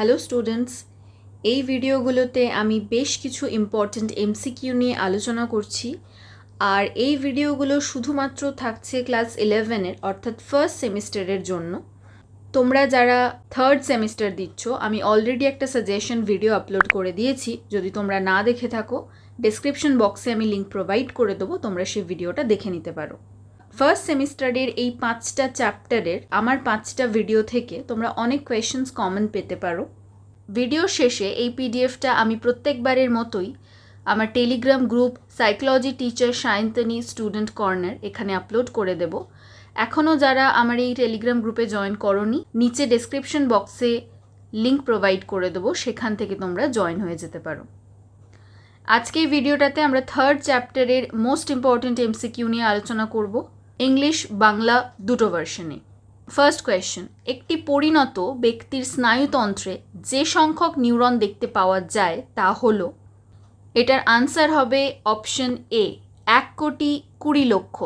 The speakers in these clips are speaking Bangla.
হ্যালো স্টুডেন্টস এই ভিডিওগুলোতে আমি বেশ কিছু ইম্পর্ট্যান্ট এমসিকিউ নিয়ে আলোচনা করছি। আর এই ভিডিওগুলো শুধুমাত্র থাকছে ক্লাস ইলেভেনের অর্থাৎ ফার্স্ট সেমিস্টারের জন্য। তোমরা যারা থার্ড সেমিস্টার দিচ্ছ, আমি অলরেডি একটা সাজেশন ভিডিও আপলোড করে দিয়েছি। যদি তোমরা না দেখে থাকো ডেসক্রিপশন বক্সে আমি লিঙ্ক প্রোভাইড করে দেবো, তোমরা সেই ভিডিওটা দেখে নিতে পারো। ফার্স্ট সেমিস্টারের এই পাঁচটা চ্যাপ্টারের আমার পাঁচটা ভিডিও থেকে তোমরা অনেক কোয়েশ্চেন্স কমন পেতে পারো। ভিডিও শেষে এই পিডিএফটা আমি প্রত্যেকবারের মতোই আমার telegram group psychology teacher Sayantani student corner এখানে আপলোড করে দেব। এখনও যারা আমার এই টেলিগ্রাম গ্রুপে জয়েন করনি, নিচে ডেসক্রিপশন বক্সে লিঙ্ক প্রোভাইড করে দেবো, সেখান থেকে তোমরা জয়েন হয়ে যেতে পারো। আজকে এই ভিডিওটাতে আমরা থার্ড চ্যাপ্টারের মোস্ট ইম্পর্ট্যান্ট এমসিকিউ নিয়ে আলোচনা করব। ইংলিশ, বাংলা দুটো ভার্সনে ফার্স্ট কোয়েশ্চেন একটি পরিণত ব্যক্তির স্নায়ুতন্ত্রে যে সংখ্যক নিউরন দেখতে পাওয়া যায় তা হলো। এটার আনসার হবে অপশন এ এক কোটি কুড়ি লক্ষ।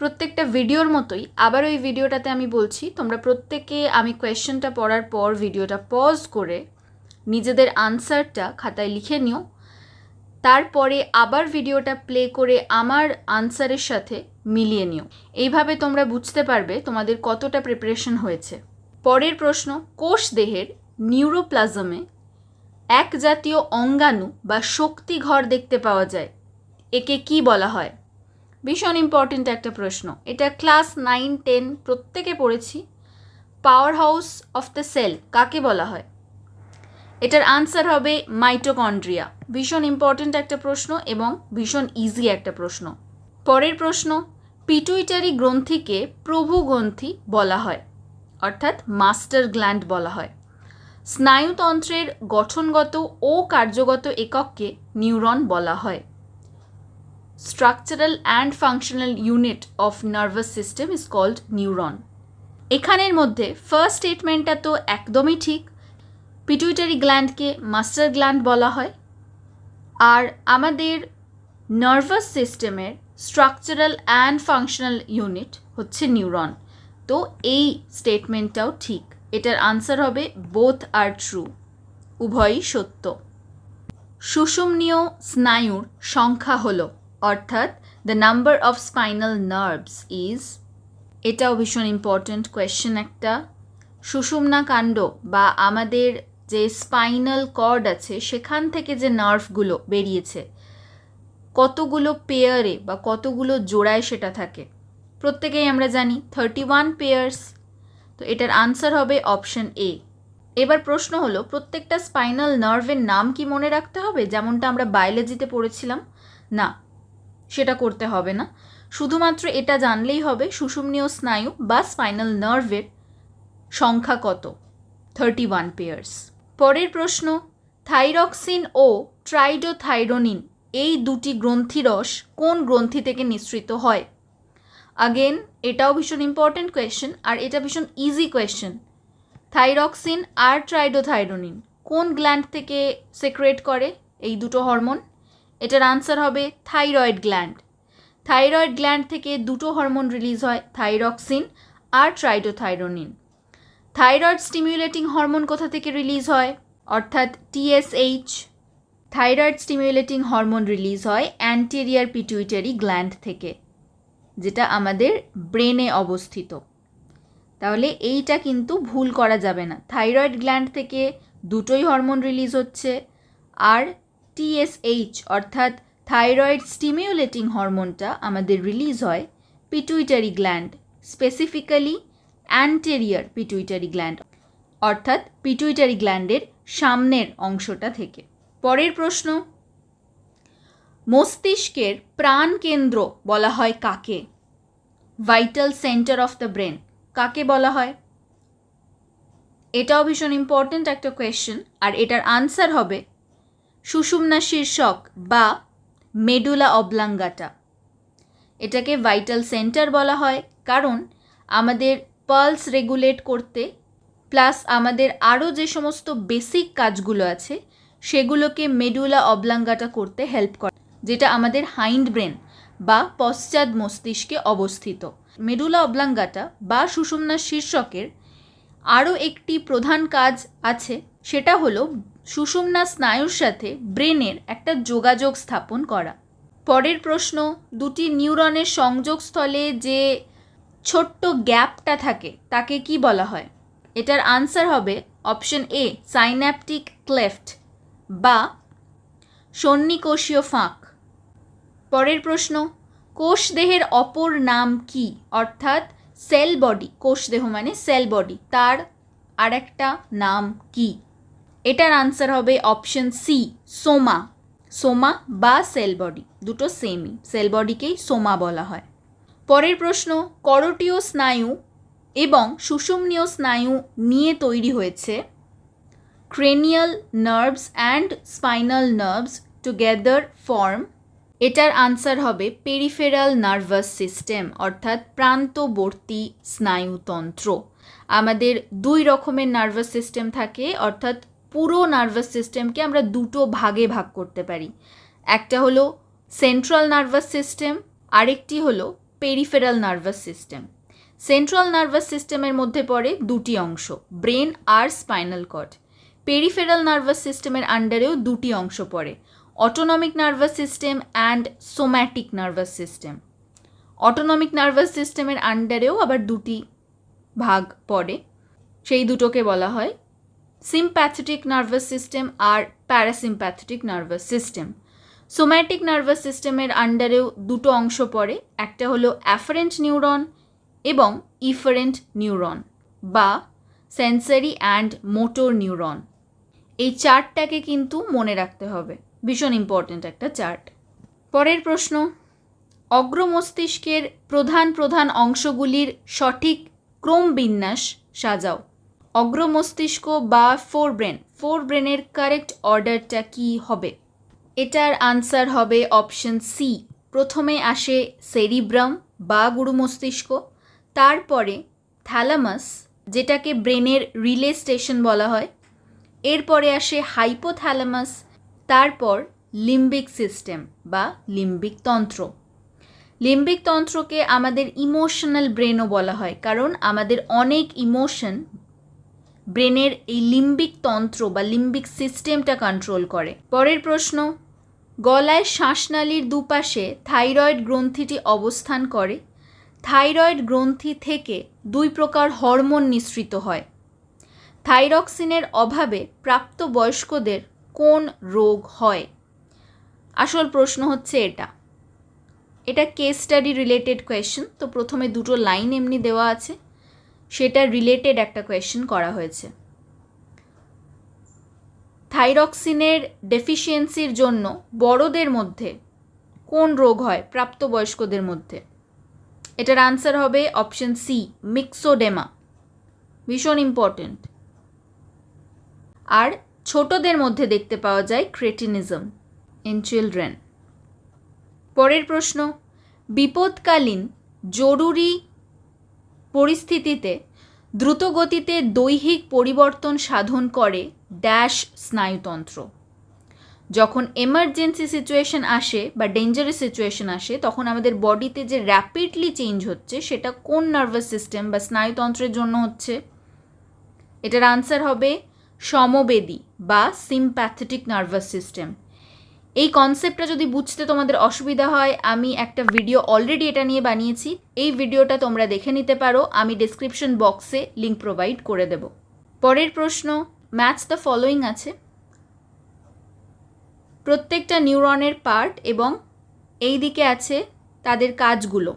প্রত্যেকটা ভিডিওর মতোই, আবার ওই ভিডিওটাতে আমি বলছি, তোমরা প্রত্যেকে আমি কোয়েশ্চেনটা পড়ার পর ভিডিওটা পজ করে নিজেদের আনসারটা খাতায় লিখে নিও। তারপরে আবার ভিডিওটা প্লে করে আমার আনসারের সাথে মিলিয়ে নিও। এইভাবে তোমরা বুঝতে পারবে তোমাদের কতটা প্রিপারেশন হয়েছে। পরের প্রশ্ন, কোষ দেহের নিউরোপ্লাজমে এক জাতীয় অঙ্গাণু বা শক্তি ঘর দেখতে পাওয়া যায়। একে কি বলা হয়? ভীষণ ইম্পর্ট্যান্ট একটা প্রশ্ন। এটা ক্লাস নাইন টেন প্রত্যেকে পড়েছি। Power house of the cell কাকে বলা হয়? এটার আনসার হবে মাইটোকন্ড্রিয়া ভীষণ ইম্পর্ট্যান্ট একটা প্রশ্ন এবং ভীষণ ইজি একটা প্রশ্ন। পরের প্রশ্ন পিটুইটারি গ্রন্থিকে প্রভু গ্রন্থি বলা হয়, অর্থাৎ মাস্টার গ্ল্যান্ড বলা হয়। স্নায়ুতন্ত্রের গঠনগত ও কার্যগত একককে নিউরন বলা হয়। Structural and functional unit of nervous system is called neuron এখানের মধ্যে ফার্স্ট স্টেটমেন্টটা তো একদমই ঠিক। পিটুইটারি গ্ল্যান্ডকে মাস্টার গ্ল্যান্ড বলা হয়। আর আমাদের নার্ভাস সিস্টেমের স্ট্রাকচারাল অ্যান্ড ফাংশনাল ইউনিট হচ্ছে নিউরন তো এই স্টেটমেন্টটাও ঠিক। এটার আনসার হবে বোথ আর ট্রু উভয়ই সত্য। সুষুম্নীয় স্নায়ুর সংখ্যা হল, অর্থাৎ the number of spinal nerves is এটাও ভীষণ ইম্পর্ট্যান্ট কোয়েশ্চেন একটা। সুষুম্না কাণ্ড বা আমাদের যে স্পাইনাল কর্ড আছে, সেখান থেকে যে নার্ভগুলো বেরিয়েছে কতগুলো পেয়ারে বা কতগুলো জোড়ায় সেটা থাকে। প্রত্যেকেই আমরা জানি থার্টি ওয়ান পেয়ার্স তো এটার আনসার হবে অপশন এ এবার প্রশ্ন হলো, প্রত্যেকটা স্পাইনাল নার্ভের নাম কি মনে রাখতে হবে? যেমনটা আমরা বায়োলজিতে পড়েছিলাম। না, সেটা করতে হবে না। শুধুমাত্র এটা জানলেই হবে সুষুম্নীয় স্নায়ু বা স্পাইনাল নার্ভের সংখ্যা কত? থার্টি ওয়ান পেয়ার্স পরের প্রশ্ন থাইরক্সিন ও ট্রাইডোথাইরোনিন এই দুটি গ্রন্থিরস কোন গ্রন্থি থেকে নিঃসৃত হয়? আগেন এটাও ভীষণ ইম্পর্ট্যান্ট কোয়েশ্চেন আর এটা ভীষণ ইজি কোয়েশ্চেন থাইরক্সিন আর ট্রাইডোথাইরোনিন কোন গ্ল্যান্ড থেকে সেক্রেট করে? এই দুটো হরমোন এটার আনসার হবে থাইরয়েড গ্ল্যান্ড থাইরয়েড গ্ল্যান্ড থেকে দুটো হরমোন রিলিজ হয় থাইরক্সিন আর ট্রাইডোথাইরোনিন থাইরয়েড স্টিমিউলেটিং হরমোন কোথা থেকে রিলিজ হয়? অর্থাৎ TSH thyroid stimulating hormone release হয় অ্যান্টেরিয়ার পিটুইটারি গ্ল্যান্ড থেকে, যেটা আমাদের ব্রেনে অবস্থিত। তাহলে এইটা কিন্তু ভুল করা যাবে না। থাইরয়েড গ্ল্যান্ড থেকে দুটোই হরমোন রিলিজ হচ্ছে আর টিএসএইচ অর্থাৎ থাইরয়েড স্টিমিউলেটিং হরমোনটা আমাদের রিলিজ হয় pituitary gland specifically anterior pituitary gland অর্থাৎ পিটুইটারি গ্ল্যান্ডের সামনের অংশটা থেকে। পরের প্রশ্ন, মস্তিষ্কের প্রাণকেন্দ্র বলা হয় কাকে? Vital centre of the brain কাকে বলা হয়? এটাও ভীষণ ইম্পর্ট্যান্ট একটা কোয়েশ্চেন আর এটার আনসার হবে সুষুম্না শীর্ষক বা মেডুলা অবলাঙ্গাটা। এটাকে ভাইটাল সেন্টার বলা হয় কারণ আমাদের পালস রেগুলেট করতে প্লাস আমাদের আরও যে সমস্ত বেসিক কাজগুলো আছে সেগুলোকে মেডুলা অবলাঙ্গাটা করতে হেল্প করে, যেটা আমাদের হাইন্ড ব্রেন বা পশ্চাৎ মস্তিষ্কে অবস্থিত। মেডুলা অবলাঙ্গাটা বা সুষুম্না শীর্ষকের আরও একটি প্রধান কাজ আছে, সেটা হলো সুষুম্না স্নায়ুর সাথে ব্রেনের একটা যোগাযোগ স্থাপন করা। পরের প্রশ্ন, দুটি নিউরনের সংযোগস্থলে যে ছোট্ট গ্যাপটা থাকে, তাকে কি বলা হয়? এটার আনসার হবে অপশন এ সাইন্যাপটিক ক্লেফট বা সন্নিকোষীয় ফাঁক। পরের প্রশ্ন, কোষ দেহের অপর নাম কি? অর্থাৎ সেল বডি, কোষ দেহ মানে সেল বডি, তার আরেকটা নাম কি? এটার আনসার হবে অপশন সি, সোমা। সোমা বা সেল বডি, দুটো সেমই সেল বডিকেই সোমা বলা হয়। পরের প্রশ্ন করটীয় স্নায়ু এবং সুষুম্নীয় স্নায়ু নিয়ে তৈরি হয়েছে cranial nerves and spinal nerves together form এটার আনসার হবে পেরিফেরাল নার্ভাস সিস্টেম অর্থাৎ প্রান্তবর্তী স্নায়ুতন্ত্র। আমাদের দুই রকমের নার্ভাস সিস্টেম থাকে, অর্থাৎ পুরো নার্ভাস সিস্টেমকে আমরা দুটো ভাগে ভাগ করতে পারি। একটা হলো সেন্ট্রাল নার্ভাস সিস্টেম আরেকটি হলো peripheral nervous system central nervous সিস্টেমের মধ্যে পড়ে দুটি অংশ ব্রেন আর স্পাইনাল কর্ড পেরিফেরাল নার্ভাস সিস্টেমের আন্ডারেও দুটি অংশ পড়ে autonomic nervous system and somatic nervous system autonomic nervous সিস্টেমের আন্ডারেও আবার দুটি ভাগ পড়ে, সেই দুটোকে বলা হয় সিম্প্যাথেটিক নার্ভাস সিস্টেম আর parasympathetic nervous system somatic nervous সিস্টেমের আন্ডারেও দুটো অংশ পড়ে, একটা হলো অ্যাফারেন্ট নিউরন এবং ইফারেন্ট নিউরন বা সেন্সারি অ্যান্ড মোটর নিউরন এই চার্টটাকে কিন্তু মনে রাখতে হবে। ভীষণ ইম্পর্ট্যান্ট একটা চার্ট। পরের প্রশ্ন অগ্রমস্তিষ্কের প্রধান প্রধান অংশগুলির সঠিক ক্রমবিন্যাস সাজাও। অগ্রমস্তিষ্ক বা ফোর ব্রেন ফোর ব্রেনের কারেক্ট অর্ডারটা কি হবে? এটার আনসার হবে অপশন সি প্রথমে আসে সেরিব্রাম বা গুরু মস্তিষ্ক, তারপরে থ্যালামাস যেটাকে ব্রেনের রিলে স্টেশন বলা হয়। এরপরে আসে হাইপোথ্যালামাস তারপর লিম্বিক সিস্টেম বা লিম্বিক তন্ত্র। লিম্বিক তন্ত্রকে আমাদের ইমোশনাল ব্রেনও বলা হয়, কারণ আমাদের অনেক ইমোশন ব্রেনের এই লিম্বিক তন্ত্র বা লিম্বিক সিস্টেমটা কন্ট্রোল করে। পরের প্রশ্ন, গলায় শ্বাসনালীর দুপাশে থাইরয়েড গ্রন্থিটি অবস্থান করে। থাইরয়েড গ্রন্থি থেকে দুই প্রকার হরমোন নিঃসৃত হয়। থাইরক্সিনের অভাবে প্রাপ্তবয়স্কদের কোন রোগ হয়? আসল প্রশ্ন হচ্ছে এটা। এটা কেস স্টাডি রিলেটেড কোয়েশ্চেন তো প্রথমে দুটো লাইন এমনি দেওয়া আছে। সেটা রিলেটেড একটা কোয়েশ্চেন করা হয়েছে। থাইরক্সিনের ডেফিসিয়েন্সির জন্য বড়দের মধ্যে কোন রোগ হয়? প্রাপ্তবয়স্কদের মধ্যে। এটার আনসার হবে অপশন সি মিক্সোডেমা ভীষণ ইম্পর্টেন্ট আর ছোটদের মধ্যে দেখতে পাওয়া যায় ক্রেটিনিজম ইন চিলড্রেন পরের প্রশ্ন, বিপদকালীন জরুরি পরিস্থিতিতে দ্রুতগতিতে দৈহিক পরিবর্তন সাধন করে ড্যাশ স্নায়ুতন্ত্র। যখন এমার্জেন্সি সিচুয়েশন আসে বা ডেঞ্জারাস সিচুয়েশন আসে, তখন আমাদের বডিতে যে র্যাপিডলি চেঞ্জ হচ্ছে, সেটা কোন নার্ভাস সিস্টেম বা স্নায়ুতন্ত্রের জন্য হচ্ছে? এটার আনসার হবে সমবেদী বা সিম্প্যাথেটিক নার্ভাস সিস্টেম এই কনসেপ্টটা যদি বুঝতে তোমাদের অসুবিধা হয়, আমি একটা ভিডিও অলরেডি এটা নিয়ে বানিয়েছি। এই ভিডিওটা তোমরা দেখে নিতে পারো। আমি ডিসক্রিপশন বক্সে লিঙ্ক প্রোভাইড করে দেব। পরের প্রশ্ন ম্যাচ দ্য ফলোয়িং আছে। প্রত্যেকটা নিউরনের পার্ট এবং এই দিকে আছে তাদের কাজগুলো।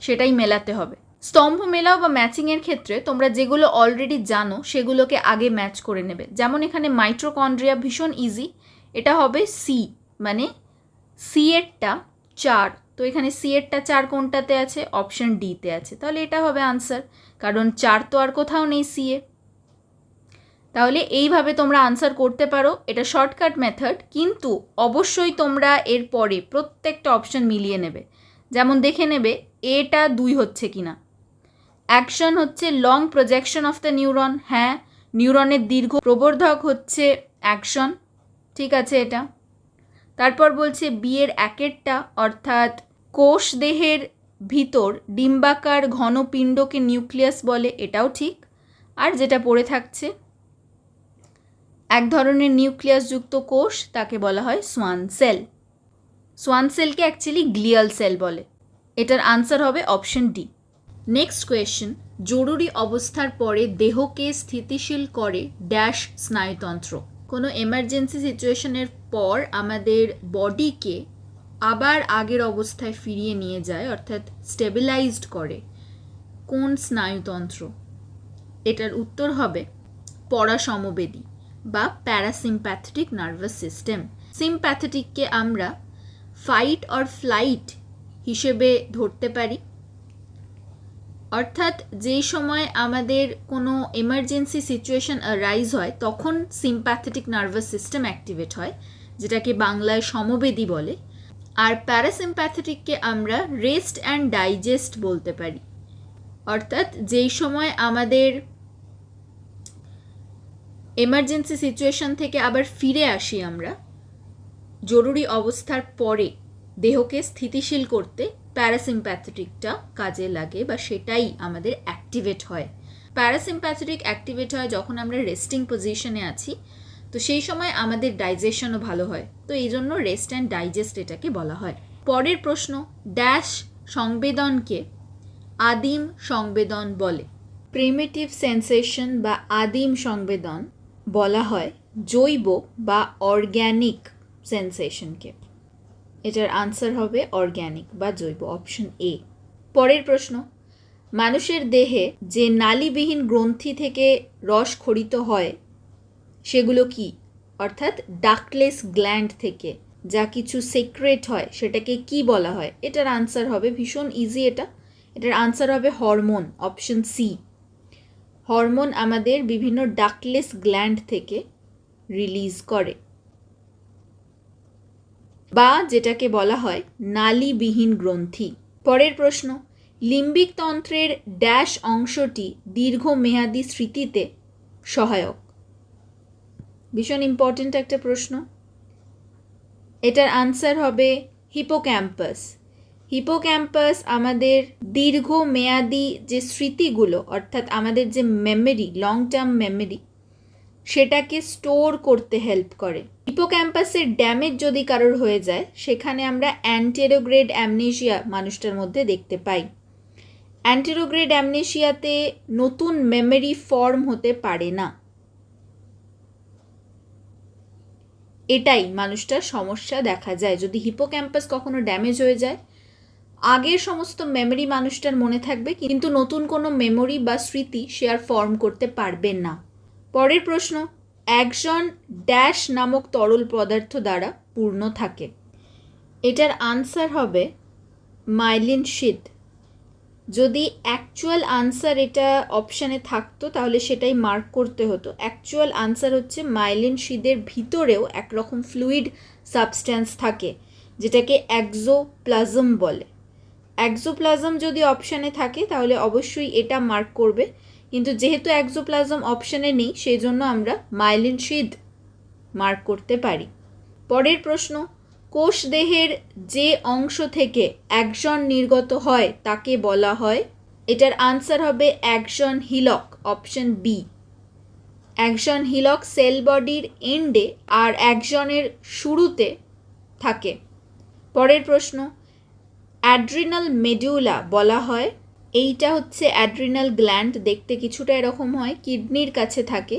সেটাই মেলাতে হবে। স্তম্ভ মেলাও বা ম্যাচিংয়ের ক্ষেত্রে তোমরা যেগুলো অলরেডি জানো, সেগুলোকে আগে ম্যাচ করে নেবে। যেমন এখানে মাইট্রোকন্ড্রিয়া ভীষণ ইজি এটা হবে সি মানে সি এরটা চার। তো এখানে সি এরটা চার কোনটাতে আছে? অপশন ডিতে আছে। তাহলে এটা হবে আনসার কারণ চার তো আর কোথাও নেই সি এ। তাহলে এইভাবে তোমরা আনসার করতে পারো। এটা শর্টকাট মেথড কিন্তু অবশ্যই তোমরা এর পরে প্রত্যেকটা অপশন মিলিয়ে নেবে। যেমন দেখে নেবে এটা দুই হচ্ছে কিনা। অ্যাকশন হচ্ছে long projection of the neuron হ্যাঁ নিউরনের দীর্ঘ প্রবর্ধক হচ্ছে অ্যাকশন, ঠিক আছে এটা। তারপর বলছে বিয়ের একেরটা, অর্থাৎ কোষ দেহের ভিতর ডিম্বাকার ঘনপিণ্ডকে নিউক্লিয়াস বলে, এটাও ঠিক। আর যেটা পড়ে থাকছে, এক ধরনের নিউক্লিয়াসযুক্ত কোষ, তাকে বলা হয় সোয়ান সেল। সোয়ান সেলকে অ্যাকচুয়ালি গ্লিয়াল সেল বলে। এটার আনসার হবে অপশন ডি নেক্সট কোয়েশ্চেন জরুরি অবস্থার পরে দেহকে স্থিতিশীল করে ড্যাশ স্নায়ুতন্ত্র। কোনো এমার্জেন্সি সিচুয়েশনের পর আমাদের বডিকে আবার আগের অবস্থায় ফিরিয়ে নিয়ে যায়, অর্থাৎ স্টেবিলাইজড করে। কোন স্নায়ুতন্ত্র? এটার উত্তর হবে পরাসমবেদী বা প্যারাসিম্প্যাথেটিক নার্ভাস সিস্টেম সিম্প্যাথেটিককে আমরা ফাইট অর ফ্লাইট হিসেবে ধরতে পারি। অর্থাৎ যেই সময় আমাদের কোনো এমার্জেন্সি সিচুয়েশন রাইজ হয়, তখন সিম্প্যাথেটিক নার্ভাস সিস্টেম অ্যাক্টিভেট হয়, যেটাকে বাংলায় সমবেদী বলে। আর প্যারাসিম্প্যাথেটিককে আমরা রেস্ট অ্যান্ড ডাইজেস্ট বলতে পারি। অর্থাৎ যেই সময় আমাদের এমার্জেন্সি সিচুয়েশন থেকে আবার ফিরে আসি আমরা, জরুরি অবস্থার পরে দেহকে স্থিতিশীল করতে প্যারাসিম্প্যাথেটিকটা কাজে লাগে বা সেটাই আমাদের অ্যাক্টিভেট হয়। প্যারাসিম্প্যাথেটিক অ্যাক্টিভেট হয় যখন আমরা রেস্টিং পজিশনে আছি, তো সেই সময় আমাদের ডাইজেশনও ভালো হয়। তো এই জন্য রেস্ট অ্যান্ড ডাইজেস্ট এটাকে বলা হয়। পরের প্রশ্ন ড্যাশ সংবেদনকে আদিম সংবেদন বলে। প্রিমিটিভ সেন্সেশন বা আদিম সংবেদন বলা হয় জৈব বা অর্গ্যানিক সেন্সেশনকে এটার আনসার হবে অর্গ্যানিক বা জৈব অপশন এ পরের প্রশ্ন, মানুষের দেহে যে নালীবিহীন গ্রন্থি থেকে রস খরিত হয়, সেগুলো কি? অর্থাৎ ডাকলেস গ্ল্যান্ড থেকে, যা কিছু সিক্রেট হয়, সেটাকে কি বলা হয়? এটার আনসার হবে ভীষণ ইজি এটা। এটার আনসার হবে হরমোন অপশন সি হরমোন আমাদের বিভিন্ন ডাকলেস গ্ল্যান্ড থেকে রিলিজ করে। বা যেটাকে বলা হয় নালীবিহীন গ্রন্থি। পরের প্রশ্ন, লিম্বিক তন্ত্রের ড্যাশ অংশটি দীর্ঘমেয়াদী স্মৃতিতে সহায়ক? ভীষণ ইম্পর্ট্যান্ট একটা প্রশ্ন। এটার আনসার হবে হিপোক্যাম্পাস হিপোক্যাম্পাস আমাদের দীর্ঘমেয়াদী যে স্মৃতিগুলো, অর্থাৎ আমাদের যে মেমোরি লং টার্ম মেমোরি সেটাকে স্টোর করতে হেল্প করে। হিপোক্যাম্পাসের ড্যামেজ যদি কারোর হয়ে যায়, সেখানে আমরা অ্যান্টেরোগ্রেড অ্যামনেশিয়া মানুষটার মধ্যে দেখতে পাই। অ্যান্টেরোগ্রেড অ্যামনেশিয়াতে নতুন মেমোরি ফর্ম হতে পারে না। এটাই মানুষটার সমস্যা দেখা যায়। যদি হিপোক্যাম্পাস কখনো ড্যামেজ হয়ে যায়, আগের সমস্ত মেমোরি মানুষটার মনে থাকবে, কিন্তু নতুন কোনো মেমোরি বা স্মৃতি সে আর ফর্ম করতে পারবে না। পরের প্রশ্ন একজন ড্যাশ নামক তরল পদার্থ দ্বারা পূর্ণ থাকে। এটার আনসার হবে মাইলিন শীত। যদি অ্যাকচুয়াল আনসার এটা অপশানে থাকতো, তাহলে সেটাই মার্ক করতে হতো। অ্যাকচুয়াল আনসার হচ্ছে মাইলিন শীদের ভিতরেও একরকম ফ্লুইড সাবস্ট্যান্স থাকে, যেটাকে অ্যাক্সোপ্লাজম বলে। অ্যাক্সোপ্লাজম যদি অপশানে থাকে, তাহলে অবশ্যই এটা মার্ক করবে। কিন্তু যেহেতু অ্যাক্সোপ্লাজম অপশানে নেই সেই জন্য আমরা মাইলিন শীত মার্ক করতে পারি। পরের প্রশ্ন, কোষ দেহের যে অংশ থেকে একজন নির্গত হয়, তাকে বলা হয়? এটার আনসার হবে একজন হিলক অপশন বি একজন হিলক সেল বডির এন্ডে আর একজনের শুরুতে থাকে। পরের প্রশ্ন অ্যাড্রিনাল মেডিউলা বলা হয়? এইটা হচ্ছে অ্যাড্রিনাল গ্ল্যান্ড দেখতে কিছুটা এরকম হয়, কিডনির কাছে থাকে।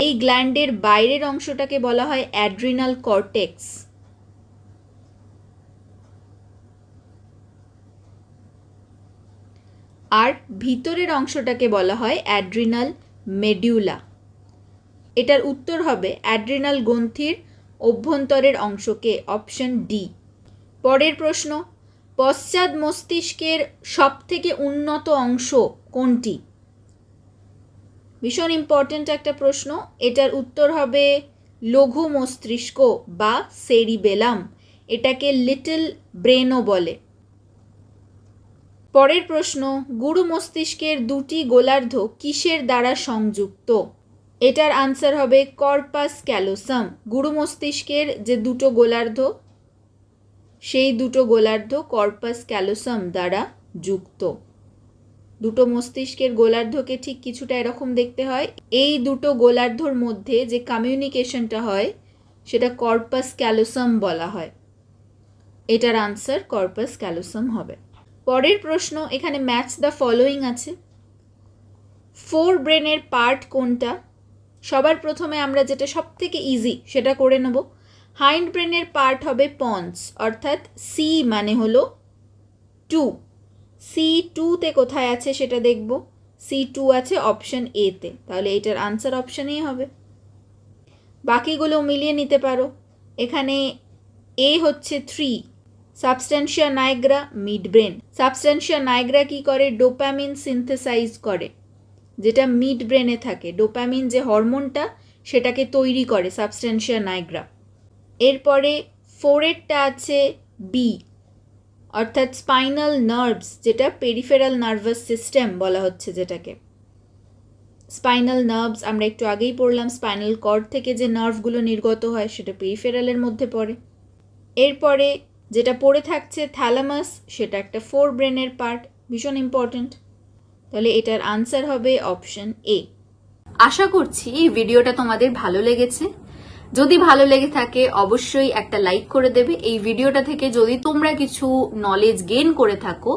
এই গ্ল্যান্ডের বাইরের অংশটাকে বলা হয় অ্যাড্রিনাল কর্টেক্স আর ভিতরের অংশটাকে বলা হয় অ্যাড্রিনাল মেডিউলা এটার উত্তর হবে অ্যাড্রিনাল গ্রন্থির অভ্যন্তরের অংশকে অপশন ডি পরের প্রশ্ন পশ্চাৎ মস্তিষ্কের সবথেকে উন্নত অংশ কোনটি? ভীষণ ইম্পর্ট্যান্ট একটা প্রশ্ন। এটার উত্তর হবে লঘু মস্তিষ্ক বা সেরিবেলাম। এটাকে লিটল ব্রেনও বলে। পরের প্রশ্ন, গুরু মস্তিষ্কের দুটি গোলার্ধ কিসের দ্বারা সংযুক্ত? এটার আনসার হবে কর্পাস ক্যালোসাম গুরু মস্তিষ্কের যে দুটো গোলার্ধ সেই দুটো গোলার্ধ কর্পাস ক্যালোসাম দ্বারা যুক্ত। দুটো মস্তিষ্কের গোলার্ধকে ঠিক কিছুটা এরকম দেখতে হয়। এই দুটো গোলার্ধর মধ্যে যে কমিউনিকেশনটা হয়, সেটা কর্পাস ক্যালোসাম বলা হয়। এটার আনসার কর্পাস ক্যালোসাম হবে। পরের প্রশ্ন, এখানে ম্যাচ দ্য ফলোয়িং আছে। ফোর ব্রেনের পার্ট কোনটা? সবার প্রথমে আমরা যেটা সব থেকে ইজি সেটা করে নেব। হাইন্ড ব্রেনের পার্ট হবে পন্স, অর্থাৎ সি মানে হলো টু সি টুতে কোথায় আছে সেটা দেখব। সি টু আছে অপশন এতে তাহলে এটার আনসার অপশন এ হবে। বাকিগুলো মিলিয়ে নিতে পারো। এখানে এ হচ্ছে three substantia nigra midbrain substantia nigra কি করে? ডোপামিন সিনথেসাইজ করে। যেটা মিড ব্রেনে থাকে। ডোপামিন যে হরমোনটা সেটাকে তৈরি করে সাবস্টেন্সিয়া নাইগ্রা এরপরে ফোরেরটা আছে বি অর্থাৎ স্পাইনাল নার্ভস যেটা পেরিফেরাল নার্ভাস সিস্টেম বলা হচ্ছে যেটাকে। স্পাইনাল নার্ভস আমরা একটু আগেই পড়লাম স্পাইনাল কর্ড থেকে যে নার্ভগুলো নির্গত হয়, সেটা পেরিফেরালের মধ্যে পড়ে। এরপরে যেটা পড়ে থাকছে থ্যালামাস সেটা একটা ফোর ব্রেনের পার্ট ভীষণ ইম্পর্ট্যান্ট তাহলে এটার আনসার হবে অপশন এ আশা করছি এই ভিডিওটা তোমাদের ভালো লেগেছে। যদি ভালো লেগে থাকে, অবশ্যই একটা লাইক করে দেবে। এই ভিডিওটা থেকে যদি তোমরা কিছু নলেজ গেইন করে থাকো,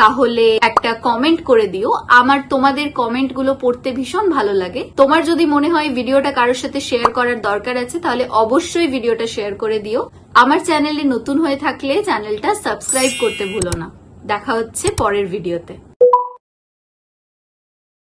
তাহলে একটা কমেন্ট করে দিও। আমার তোমাদের কমেন্টগুলো পড়তে ভীষণ ভালো লাগে। তোমার যদি মনে হয় ভিডিওটা কারোর সাথে শেয়ার করার দরকার আছে, তাহলে অবশ্যই ভিডিওটা শেয়ার করে দিও। আমার চ্যানেলে নতুন হয়ে থাকলে চ্যানেলটা সাবস্ক্রাইব করতে ভুলো না। দেখা হচ্ছে পরের ভিডিওতে